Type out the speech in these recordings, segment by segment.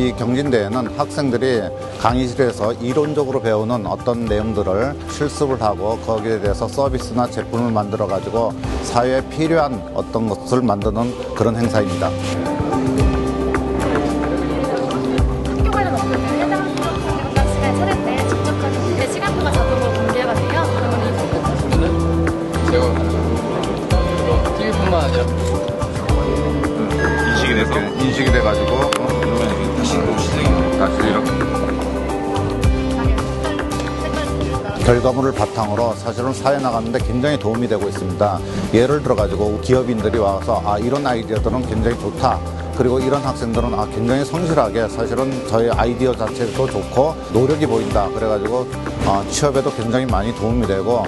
이 경진대회는 학생들이 강의실에서 이론적으로 배우는 어떤 내용들을 실습을 하고 거기에 대해서 서비스나 제품을 만들어 가지고 사회에 필요한 어떤 것을 만드는 그런 행사입니다. 돼요. 그러면 제가 TV뿐만 아니라 이 돼서 인식이 돼 가지고 그러면 다시 다시 이렇게 결과물을 바탕으로 사실은 사회 나가는데 굉장히 도움이 되고 있습니다. 예를 들어 가지고 기업인들이 와서 아 이런 아이디어들은 굉장히 좋다. 그리고 이런 학생들은 아 굉장히 성실하게 사실은 저희 아이디어 자체도 좋고 노력이 보인다. 그래가지고 어, 취업에도 굉장히 많이 도움이 되고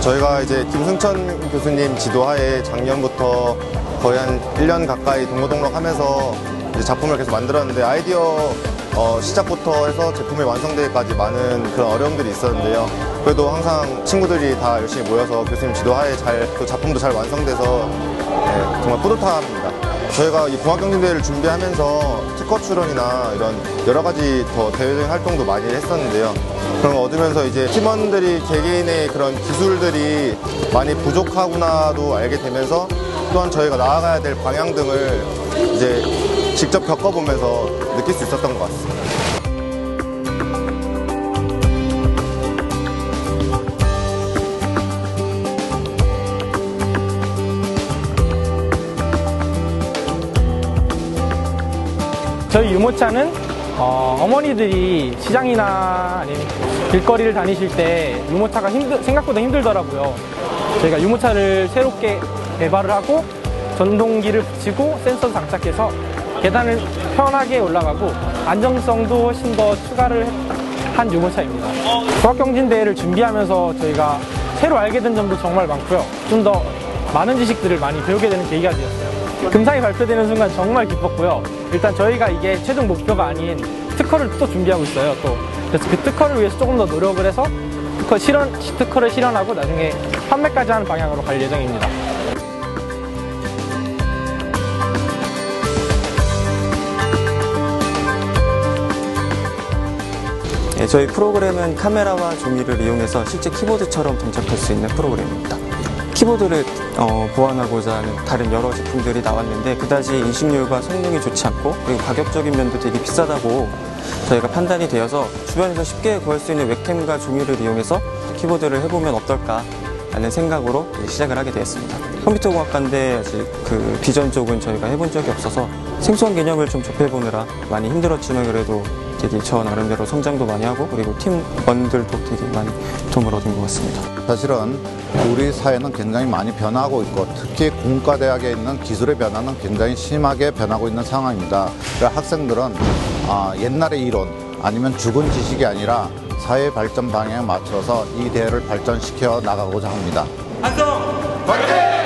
저희가 이제 김승천 교수님 지도하에 작년부터 거의 한 1년 가까이 동고동락 하면서 작품을 계속 만들었는데 아이디어 어, 시작부터 해서 제품이 완성되기까지 많은 그런 어려움들이 있었는데요. 그래도 항상 친구들이 다 열심히 모여서 교수님 지도하에 잘, 또 작품도 잘 완성돼서 네, 정말 뿌듯합니다. 저희가 이 공학경진대회를 준비하면서 특허 출원이나 이런 여러 가지 더 대외적인 활동도 많이 했었는데요. 그런 거 얻으면서 이제 팀원들이 개개인의 그런 기술들이 많이 부족하구나도 알게 되면서 또한 저희가 나아가야 될 방향 등을 이제 직접 겪어보면서 느낄 수 있었던 것 같습니다. 저희 유모차는 어, 머니들이 시장이나 길거리를 다니실 때 유모차가 힘들, 생각보다 힘들더라고요. 저희가 유모차를 새롭게 개발을 하고 전동기를 붙이고 센서 장착해서 계단을 편하게 올라가고 안정성도 훨씬 더 추가를 한 유모차입니다. 수학경진대회를 준비하면서 저희가 새로 알게 된 점도 정말 많고요. 좀 더 많은 지식들을 많이 배우게 되는 계기가 되었어요. 금상이 발표되는 순간 정말 기뻤고요. 일단 저희가 이게 최종 목표가 아닌 특허를 또 준비하고 있어요. 또 그래서 그 특허를 위해서 조금 더 노력을 해서 특허 실현 특허를 실현하고 나중에 판매까지 하는 방향으로 갈 예정입니다. 예, 저희 프로그램은 카메라와 종이를 이용해서 실제 키보드처럼 동작할 수 있는 프로그램입니다. 키보드를 어, 보완하고자 하는 다른 여러 제품들이 나왔는데 그다지 인식률과 성능이 좋지 않고 그리고 가격적인 면도 되게 비싸다고 저희가 판단이 되어서 주변에서 쉽게 구할 수 있는 웹캠과 종이를 이용해서 키보드를 해보면 어떨까 라는 생각으로 시작을 하게 되었습니다. 컴퓨터공학과인데 아직 그 비전 쪽은 저희가 해본 적이 없어서 생소한 개념을 좀 접해보느라 많이 힘들었지만 그래도 되게 저 나름대로 성장도 많이 하고 그리고 팀원들도 되게 많이 도움을 얻은 것 같습니다. 사실은 우리 사회는 굉장히 많이 변하고 있고 특히 공과대학에 있는 기술의 변화는 굉장히 심하게 변하고 있는 상황입니다. 그래서 학생들은 아, 옛날의 이론 아니면 죽은 지식이 아니라 사회 발전 방향에 맞춰서 이 대회를 발전시켜 나가고자 합니다. 한성 화이팅!